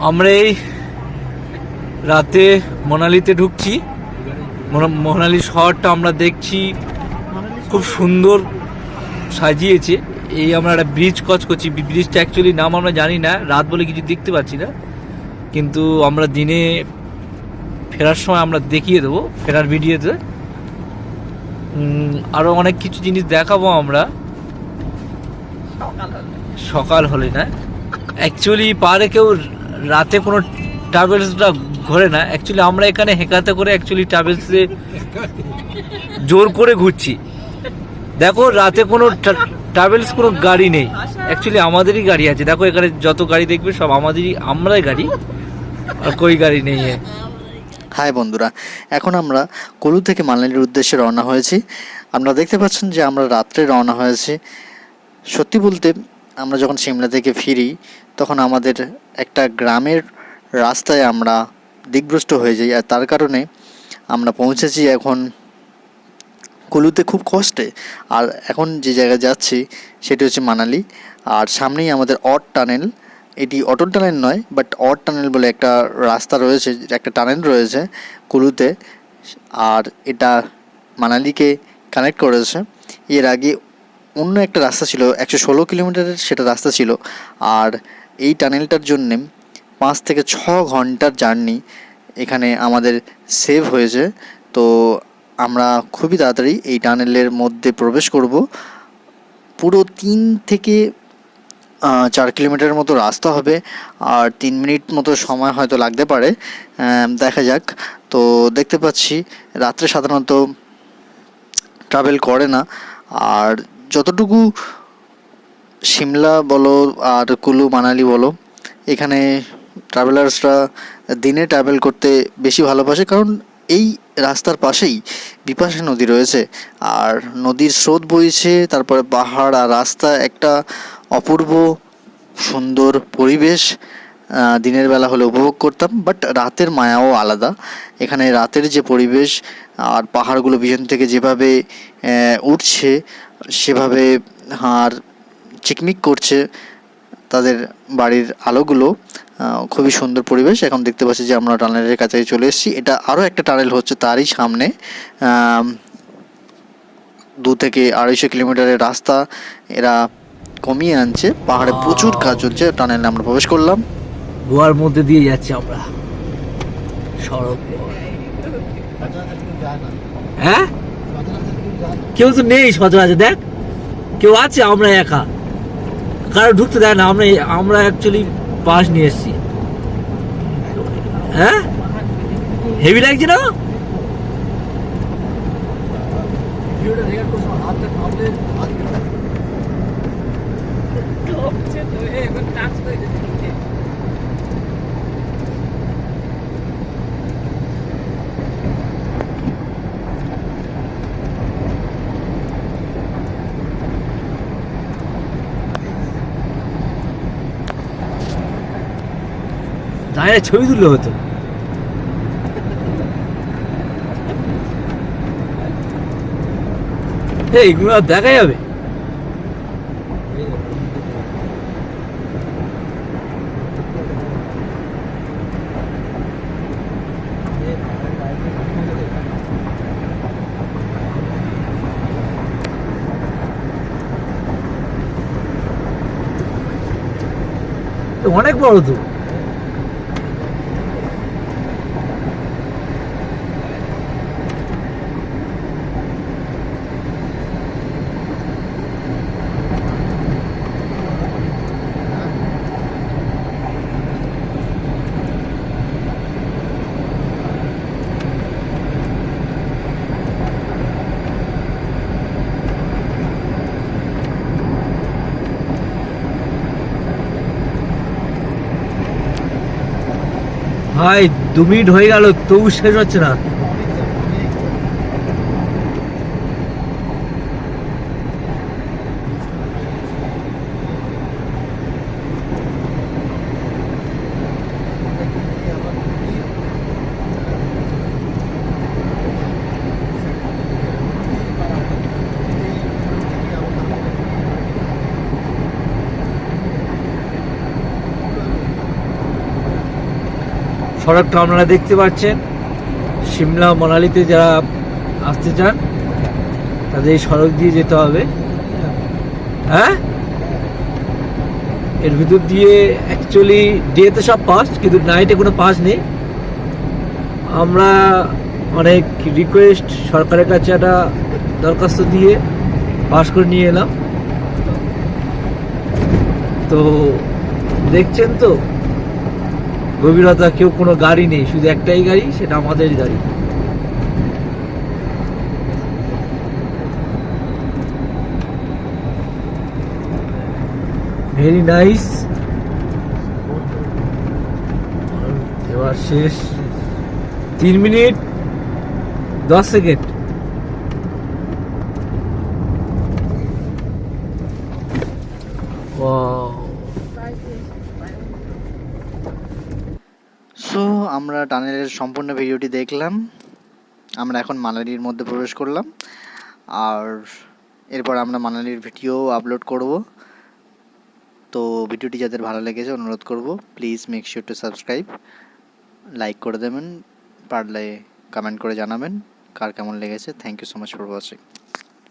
আমরা এই রাতে মনালিতে ঢুকছি। মনা- মনালি শহরটা আমরা দেখছি। খুব সুন্দর সাজিয়েছে। এই আমরা একটা ব্রিজ কচ করছি। ব্রিজটা অ্যাকচুয়ালি নাম আমরা জানি না। রাত বলে কিছু দেখতে পাচ্ছি না। কিন্তু আমরা দিনে ফেরার সময় আমরা দেখিয়ে দেবো, ফেরার ভিডিওতে। আরও অনেক কিছু জিনিস দেখাবো আমরা। সকাল হলে। না। অ্যাকচুয়ালি পারে কেউ রাতে কোনো ট্রাভেলসটা ঘোরে না। অ্যাকচুয়ালি আমরা এখানে হেঁকাতে করে অ্যাকচুয়ালি ট্রাভেলসে জোর করে ঘুরছি। দেখো, রাতে কোনো ট্রাভেলস কোনো গাড়ি নেই। অ্যাকচুয়ালি আমাদেরই গাড়ি আছে। দেখো, এখানে যত গাড়ি দেখবে সব আমাদেরই, আমরাই গাড়ি। আর কই গাড়ি নেই হাই বন্ধুরা, এখন আমরা কুলু থেকে মানালির উদ্দেশ্যে রওনা হয়েছি। আপনারা দেখতে পাচ্ছেন যে আমরা রাত্রে রওনা হয়েছি। সত্যি বলতে আমরা যখন সিমলা থেকে ফিরি, তখন আমাদের একটা গ্রামের রাস্তায় আমরা দিকভ্রষ্ট হয়ে যাই। আর তার কারণে আমরা পৌঁছেছি এখন কুলুতে খুব কষ্টে। আর এখন যে জায়গায় যাচ্ছি, সেটি হচ্ছে মানালি। আর সামনেই আমাদের অট টানেল। এটি অটল টানেল নয় বাট অট টানেল বলে একটা রাস্তা রয়েছে, একটা টানেল রয়েছে কুলুতে। আর এটা মানালিকে কানেক্ট করেছে। এর আগে অন্য একটা রাস্তা ছিল, একশো ষোলো কিলোমিটারের সেটা রাস্তা ছিল। আর এই টানেলটার জন্যে পাঁচ থেকে ছ ঘণ্টার জার্নি এখানে আমাদের সেভ হয়েছে। তো আমরা খুবই তাড়াতাড়ি এই টানেলের মধ্যে প্রবেশ করব। পুরো তিন থেকে চার কিলোমিটারের মতো রাস্তা হবে। আর তিন মিনিট মতো সময় হয়তো লাগতে পারে। দেখা যাক। তো দেখতে পাচ্ছি, রাত্রে সাধারণত ট্রাভেল করে না। আর যতটুকু সিমলা বলো আর কুলু মানালি বলো, এখানে ট্রাভেলার্সরা দিনে ট্রাভেল করতে বেশি ভালোবাসে কারণ এই রাস্তার পাশেই বিপাশা নদী রয়েছে। আর নদীর স্রোত বইছে, তারপরে পাহাড় আর রাস্তা একটা অপূর্ব সুন্দর পরিবেশ। দিনের বেলা হলে উপভোগ করতাম বাট রাতের মায়াও আলাদা। এখানে রাতের যে পরিবেশ আর পাহাড়গুলো পিছন থেকে যেভাবে উঠছে সেভাবে আর চিকমিক করছে তাদের বাড়ির আলোগুলো। খুবই সুন্দর পরিবেশ। এখন দেখতে পাচ্ছি যে আমরা টানেলের কাছে চলে এসেছি। এটা আরও একটা টানেল হচ্ছে তারই সামনে। দু থেকে আড়াইশো কিলোমিটারের রাস্তা এরা কমিয়ে আনছে। পাহাড়ে প্রচুর কাজ চলছে টানেলে আমরা প্রবেশ করলাম। গোয়ার মধ্যে দিয়ে যাচ্ছি আমরা। সড়ক। হ্যাঁ? কেউ তো নেই সচরাচর, দেখ। কেউ আছে, আমরা একা। কারও ঢুকতে দেয় না, আমরা আমরা অ্যাকচুয়ালি পাস নিয়ে এসেছি। হ্যাঁ? হেভি লাগছে না? দাঁড়িয়ে ছবি তুললে হতো। এইগুলো আর দেখা যাবে? অনেক বড় তো। ভাই দু মিনিট হয়ে গেল তবু শেষ হচ্ছে না। সড়কটা আপনারা দেখতে পাচ্ছেন সিমলা মানালিতে যারা আসতে চান, তাদের এই সড়ক দিয়ে যেতে হবে। হ্যাঁ? এর ভিতর দিয়ে অ্যাকচুয়ালি ডেতে সব পাস কিন্তু নাইটে কোনো পাস নেই। আমরা অনেক রিকোয়েস্ট সরকারের কাছে একটা দরখাস্ত দিয়ে পাস করে নিয়ে এলাম। তো দেখছেন তো? গভীরতা কেউ কোনো গাড়ি নেই, শুধু একটাই গাড়ি, সেটা আমাদের গাড়ি। ভেরি নাইস এবার শেষ। তিন মিনিট, দশ সেকেন্ড। সো আমরা টানেলের সম্পূর্ণ ভিডিওটি দেখলাম। আমরা এখন মানালির মধ্যে প্রবেশ করলাম। আর এরপর আমরা মানালির ভিডিও আপলোড করব। তো ভিডিওটি যাদের ভালো লেগেছে, অনুরোধ করব please make sure to subscribe like করে দেবেন, পারলে কমেন্ট করে জানাবেন, কার কেমন লেগেছে। Thank you so much for watching